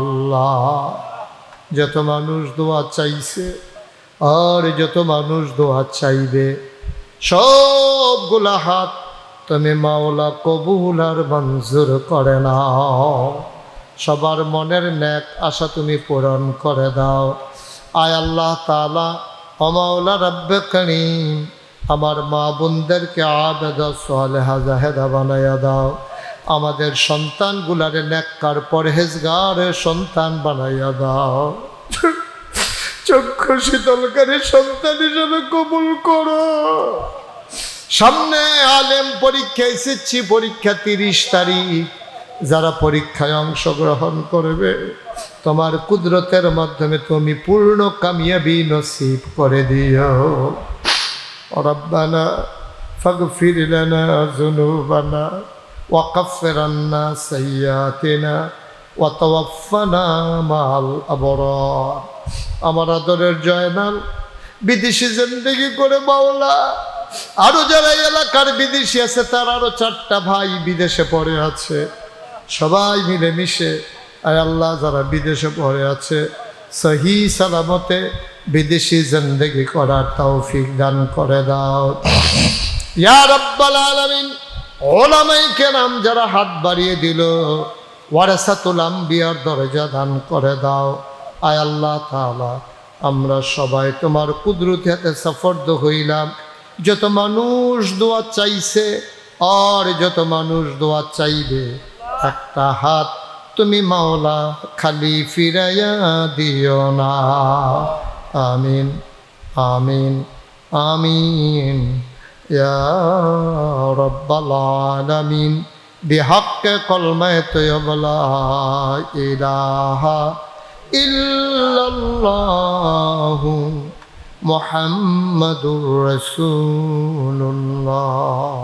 আল্লাহ। যত মানুষ দোয়া চাইছে, আর যত মানুষ দোয়া চাইবে, সবগুলা হাত তুমি মাওলা কবুল আর মঞ্জুর করে নাও। সবার মনের ন্যাক আশা তুমি পূরণ করে দাও। আয় আল্লাহ তালা অমাওলা রব্বে করিম, আমার মা বোনদেরকে আবেদা সোয়ালেহা জাহেদা বানাইয়া দাও। আমাদের সন্তানগুলারে নেককার পরহেজগারে সন্তান বানাইয়া দাও। চক্ষু শীতলকারী সন্তান হিসাবে কবুল করো। সামনে আলেম পরীক্ষা এসেছি পরীক্ষা তিরিশ তারিখ। যারা পরীক্ষায় অংশগ্রহণ করবে, তোমার কুদরতের মাধ্যমে তুমি পূর্ণ কামিয়াবি নসিব করে দিও। রব্বানা ফগফির লানা জুনুবানা وكفر عنا سيئاتنا وتوفنا مع الأبرار আমার আদরের জয়নাল বিদেশি জিন্দগি করে বাউলা আরো যারা এই এলাকার বিদেশি আছে তার আরো চারটা ভাই বিদেশে পড়ে আছে সবাই মিলে মিশে আয় আল্লাহ যারা বিদেশে পড়ে আছে সহি সালামতে বিদেশি জিন্দগি করার তৌফিক দান করে দাও ইয়া রব্বাল আলামিন ওলামাই কেরাম যারা হাত বাড়িয়ে দিল, ওয়ারাসাতুল আম্বিয়ার দরজা দান করে দাও। আয় আল্লাহ তাআলা, আমরা সবাই তোমার কুদরতি হাতে সফর্দ হইলাম। যত মানুষ দোয়া চাইছে, আর যত মানুষ দোয়া চাইবে, একটা হাত তুমি মাওলা খালি ফিরাইয়া দিও না। আমিন আমিন আমিন, ইয়া رب العالمين بحق كلمة لا إله إلا الله محمد رسول الله